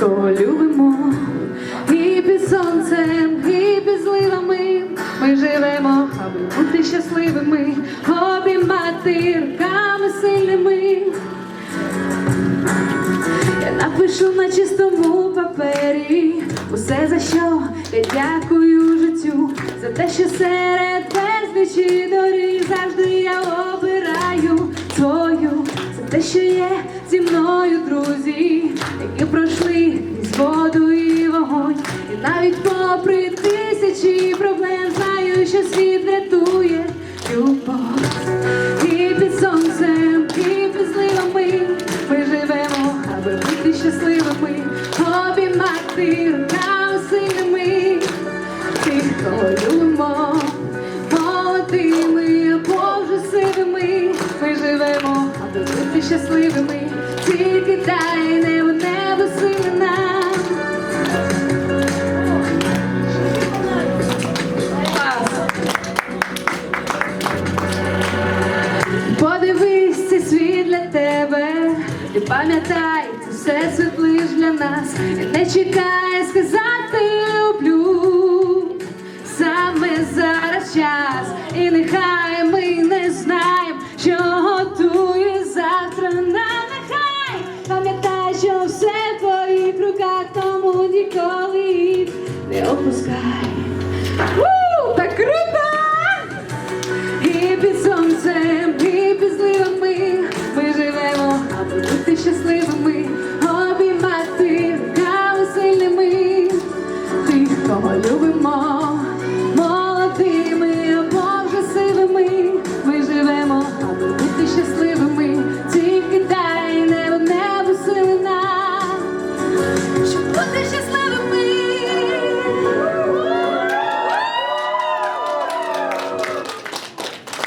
кого любимо, і під сонцем, і під зливами ми живемо, аби бути щасливими, обіймати руками сильними. Я напишу на чистому папері усе за що я дякую життю, за те, що серед безлічі доріг завжди я обираю твою, за те, що є зі мною друзі, які пройшли крізь воду і вогонь, і навіть попри тисячі проблем знаю, що світ рятує любов. І під сонцем, і під зливами ми живемо, аби бути щасливими, обіймати руками сильними, тих, кого любимо, молодими або вже сивими. Ми живемо, аби бути щасливими, і пам'ятай, це все світ лиш для нас. І не чекай сказати люблю. Саме зараз час, і нехай. deixa